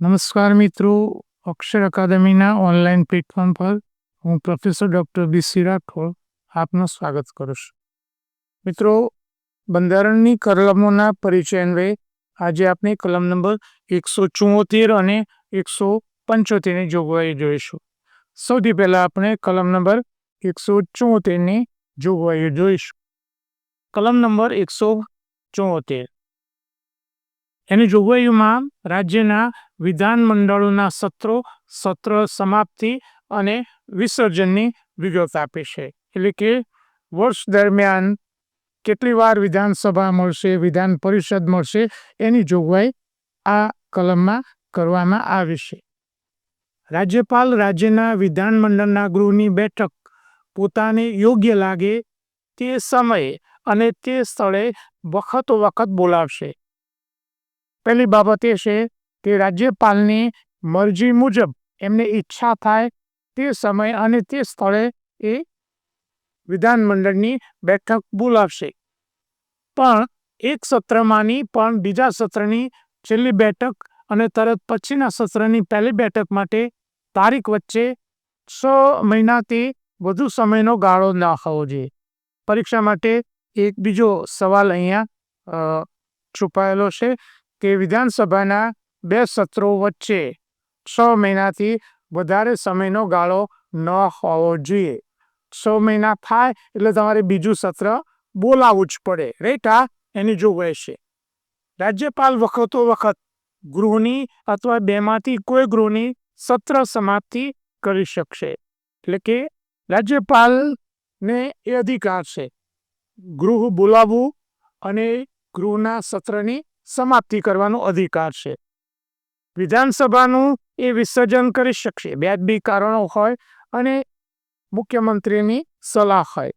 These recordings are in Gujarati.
નમસ્કાર મિત્રો, અક્ષર અકાદમીના ઓનલાઈન પ્લેટફોર્મ પર હું પ્રોફેસર ડૉક્ટર બી રાઠોડ આપનું સ્વાગત કરું છું. મિત્રો, બંધારણની કલમોના પરિચય અન્વયે આજે આપણે કલમ નંબર એકસો ચુમ્મોતેર અને એકસો પંચોતેરની જોગવાઈ જોઈશું. સૌથી પહેલાં આપણે કલમ નંબર એકસો ચુમ્મોતેરની જોગવાઈઓ જોઈશું. કલમ નંબર એકસો ચુમ્મોતેર એની જોગવાઈઓમાં રાજ્યના વિધાનમંડળોના સત્રો, સત્ર સમાપ્તિ અને વિસર્જનની વિગત આપે છે. એટલે કે વર્ષ દરમિયાન કેટલી વાર વિધાનસભા મળશે, વિધાન પરિષદ મળશે, એની જોગવાઈ આ કલમમાં કરવામાં આવી છે. રાજ્યપાલ રાજ્યના વિધાનમંડળના ગૃહની બેઠક પોતાને યોગ્ય લાગે તે સમયે અને તે સ્થળે વખતો વખત બોલાવશે. પહેલી બાબત એ છે કે રાજ્યપાલની મરજી મુજબ એમને ઈચ્છા થાય તે સમય અને તે સ્થળે એ વિધાનમંડળની બેઠક બોલાવશે. પણ એક સત્રમાંની પણ બીજા સત્રની છેલ્લી બેઠક અને તરત પછીના સત્રની પહેલી બેઠક માટે તારીખ વચ્ચે છ મહિનાથી વધુ સમયનો ગાળો ન હોવો જોઈએ. પરીક્ષા માટે એક બીજો સવાલ અહીંયા છુપાયેલો છે. કે વિધાનસભાના બે સત્રો વચ્ચે છ મહિનાથી વધારે સમયનો ગાળો ન હોવો જોઈએ. છ મહિના થાય એટલે તમારે બીજું સત્ર બોલાવવું જ પડે રાઈટ આ એની જોગવાઈ છે રાજ્યપાલ વખતો વખત ગૃહની અથવા બેમાંથી કોઈ ગૃહની સત્ર સમાપ્તિ કરી શકશે. એટલે કે રાજ્યપાલને એ અધિકાર છે. ગૃહ બોલાવવું અને ગૃહના સત્રની સમાપ્તિ કરવાનો અધિકાર છે. વિધાનસભાનું એ વિસર્જન કરી શકશે. વ્યાજબી કારણો હોય અને મુખ્યમંત્રીની સલાહ હોય.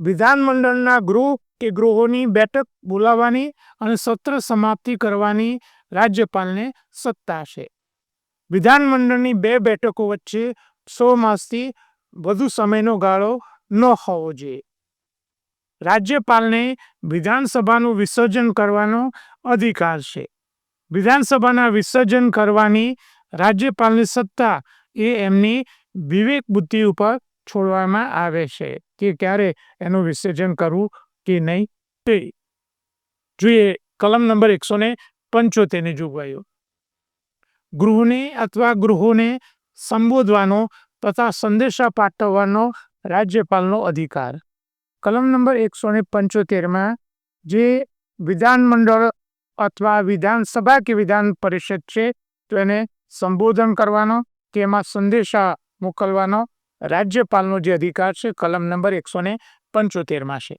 વિધાનમંડળના ગૃહ કે ગૃહોની બેઠક બોલાવવાની અને સત્ર સમાપ્તિ કરવાની રાજ્યપાલને સત્તા છે. વિધાનમંડળની બે બેઠકો વચ્ચે સો માસથી વધુ સમયનો ગાળો ન હોવો જોઈએ. રાજ્યપાલને વિધાનસભાનું વિસર્જન કરવાનો અધિકાર છે. વિધાનસભાના વિસર્જન કરવાની રાજ્યપાલની સત્તા એ એમની વિવેક બુદ્ધિ ઉપર છોડવામાં આવે છે કે ક્યારે એનું વિસર્જન કરવું કે નહીં તે. જોઈએ, કલમ નંબર એકસો ને પંચોતેરની જોગવાઈઓ. ગૃહને અથવા ગૃહોને સંબોધવાનો તથા સંદેશા પાઠવવાનો રાજ્યપાલનો અધિકાર. કલમ નંબર એકસો ને પંચોતેરમાં જે વિધાનમંડળ અથવા વિધાનસભા કે વિધાન પરિષદ છે, તો એને સંબોધન કરવાનો એમાં સંદેશા મોકલવાનો રાજ્યપાલનો જે અધિકાર છે, કલમ નંબર એકસો ને પંચોતેરમાં છે.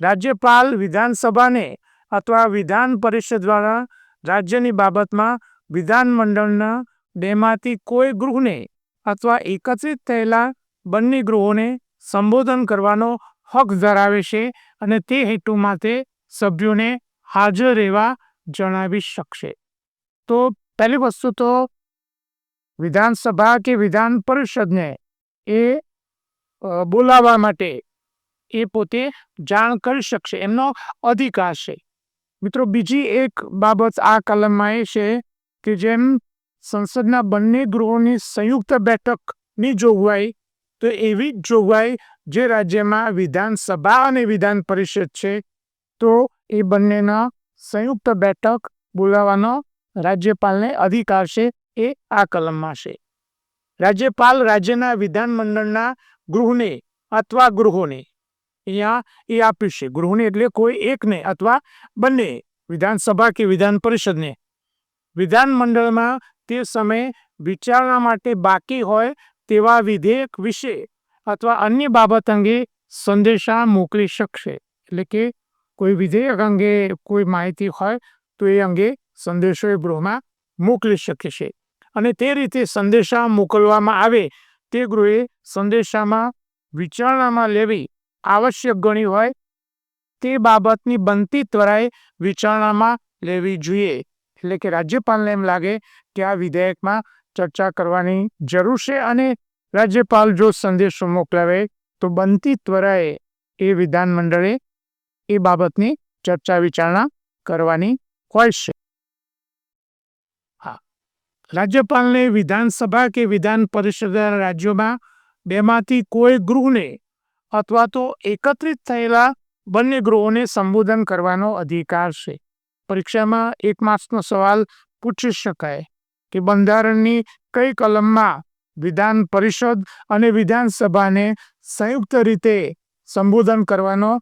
રાજ્યપાલ વિધાનસભાને અથવા વિધાન પરિષદ દ્વારા રાજ્યની બાબતમાં વિધાનમંડળના બેમાંથી કોઈ ગૃહને અથવા એકત્રિત થયેલા બંને ગૃહોને સંબોધન કરવાનો હક ધરાવે છે અને તે હેતુ માટે સભ્યોને હાજર રહેવા જણાવી શકશે. તો પહેલી વસ્તુ તો વિધાનસભા કે વિધાન પરિષદને એ બોલાવવા માટે એ પોતે જાણ કરી શકશે. એમનો અધિકાર છે. મિત્રો, બીજી એક બાબત આ કલમમાં એ છે કે જેમ સંસદના બંને ગૃહોની સંયુક્ત બેઠકની જોગવાઈ તો એવી જ જોગવાઈ જે રાજ્યમાં વિધાનસભા અને વિધાન પરિષદ છે, તો એ બંનેના સંયુક્ત બેઠક બોલાવવાનો રાજ્યપાલને અધિકાર છે એ આ કલમમાં છે. રાજ્યપાલ રાજ્યના વિધાનમંડળના ગૃહને અથવા ગૃહોને, અહીંયા એ આપ્યું છે. ગૃહને એટલે કોઈ એકને અથવા બંને વિધાનસભા કે વિધાન પરિષદને. વિધાનમંડળમાં તે સમયે વિચારણા માટે બાકી હોય તેવા વિધેયક વિશે અથવા અન્ય બાબત અંગે સંદેશા મોકલી શકશે. એટલે કે કોઈ વિધેયક અંગે કોઈ માહિતી હોય તો એ અંગે સંદેશો એ ગૃહમાં મોકલી શકે છે. અને તે રીતે સંદેશા મોકલવામાં આવે તે ગૃહે સંદેશામાં વિચારણામાં લેવી આવશ્યક ગણી હોય તે બાબતની બનતી ત્વરાએ વિચારણામાં લેવી જોઈએ. એટલે કે રાજ્યપાલને એમ લાગે કે આ વિધેયકમાં ચર્ચા કરવાની જરૂર છે અને રાજ્યપાલ જો સંદેશો મોકલાવે તો બનતી ત્વરાએ એ વિધાનમંડળે એ બાબતની ચર્ચા વિચારણા કરવાની હોય છે. હા, રાજ્યપાલને વિધાનસભા કે વિધાન પરિષદના રાજ્યોમાં બેમાંથી કોઈ ગૃહને અથવા તો એકત્રિત થયેલા બંને ગૃહોને સંબોધન કરવાનો અધિકાર છે. પરીક્ષામાં એક માર્ક્સનો સવાલ પૂછી શકાય. કે બંધારણની કઈ કલમમાં વિધાન પરિષદ અને વિધાનસભાને સંયુક્ત રીતે સંબોધન કરવાનો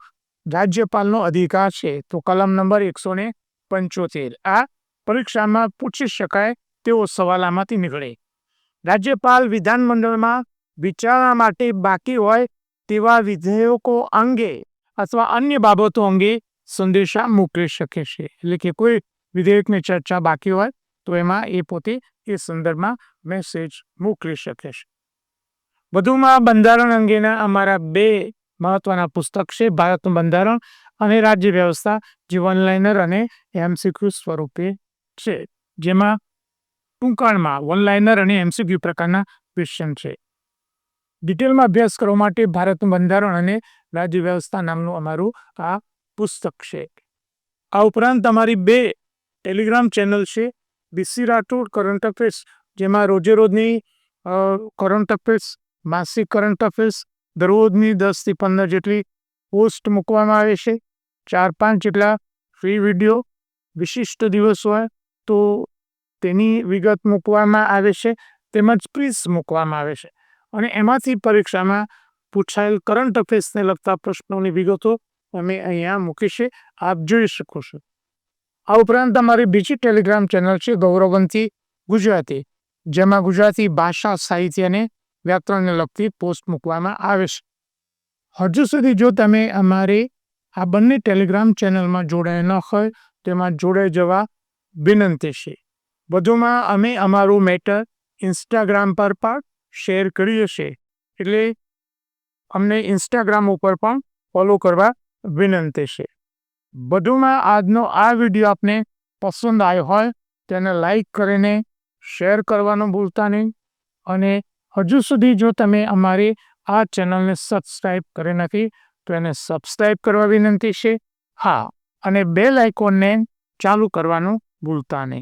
રાજ્યપાલનો અધિકાર છે? તો કલમ નંબર એકસો ને પંચોતેર. આ પરીક્ષામાં પૂછી શકાય તેવો સવાલ આમાંથી નીકળે. રાજ્યપાલ વિધાનમંડળમાં વિચારણા માટે બાકી હોય તેવા વિધેયકો અંગે અથવા અન્ય બાબતો અંગે સંદેશા મોકલી શકે છે. એટલે કે કોઈ વિધેયકની ચર્ચા બાકી હોય તો એમાં એ પોતે એ સંદર્ભમાં મેસેજ મોકલી શકે છે. વધુમાં બંધારણ અંગેના અમારા બે મહત્વના પુસ્તક છે ભારતનું બંધારણ અને રાજ્ય વ્યવસ્થા, જે વનલાઇનર અને એમસીક્યુ સ્વરૂપે છે, જેમાં ટૂંકાણમાં વનલાઇનર અને એમસીક્યુ પ્રકારના ક્વેશ્ચન છે. ડિટેલમાં અભ્યાસ કરવા માટે ભારતનું બંધારણ અને રાજ્ય વ્યવસ્થા નામનું અમારું આ પુસ્તક છે. આ ઉપરાંત અમારી બે ટેલિગ્રામ ચેનલ છે બીસી રાઠોડ કરંટ અફેર્સ જેમાં રોજે રોજની કરંટ અફેર્સ માસિક કરંટ અફેર્સ દરરોજની દસથી પંદર જેટલી પોસ્ટ મૂકવામાં આવે છે. ચાર પાંચ જેટલા ફ્રી વીડિયો વિશિષ્ટ દિવસ હોય તો તેની વિગત મૂકવામાં આવે છે, તેમજ ક્વિઝ મૂકવામાં આવે છે. અને એમાંથી પરીક્ષામાં પૂછાયેલ કરંટ અફેર્સને લગતા પ્રશ્નોની વિગતો અમે અહીંયા મૂકી છે. આપ જોઈ શકો છો. આ ઉપરાંત અમારી બીજી ટેલિગ્રામ ચેનલ છે ગૌરવંતી ગુજરાતી, જેમાં ગુજરાતી ભાષા, સાહિત્ય અને વ્યાકરણને લગતી પોસ્ટ મૂકવામાં આવે છે. હજુ સુધી જો તમે અમારી આ બંને ટેલિગ્રામ ચેનલમાં જોડાયા ન હોય તેમાં જોડાઈ જવા વિનંતી છે. વધુમાં અમે અમારું મેટર ઇન્સ્ટાગ્રામ પર પણ શેર કરીએ છીએ, એટલે અમને ઇન્સ્ટાગ્રામ ઉપર પણ ફોલો કરવા વિનંતી છે. વધુમાં આજનો આ વીડિયો આપને પસંદ આવ્યો હોય, તેને લાઈક કરીને શેર કરવાનું ભૂલતા નહીં. અને હજુ સુધી જો તમે અમારી આ ચેનલને સબસ્ક્રાઈબ કરી નથી, તો એને સબસ્ક્રાઈબ કરવા વિનંતી છે. હા, અને બે લાઇકોનને ચાલુ કરવાનું ભૂલતા નહીં.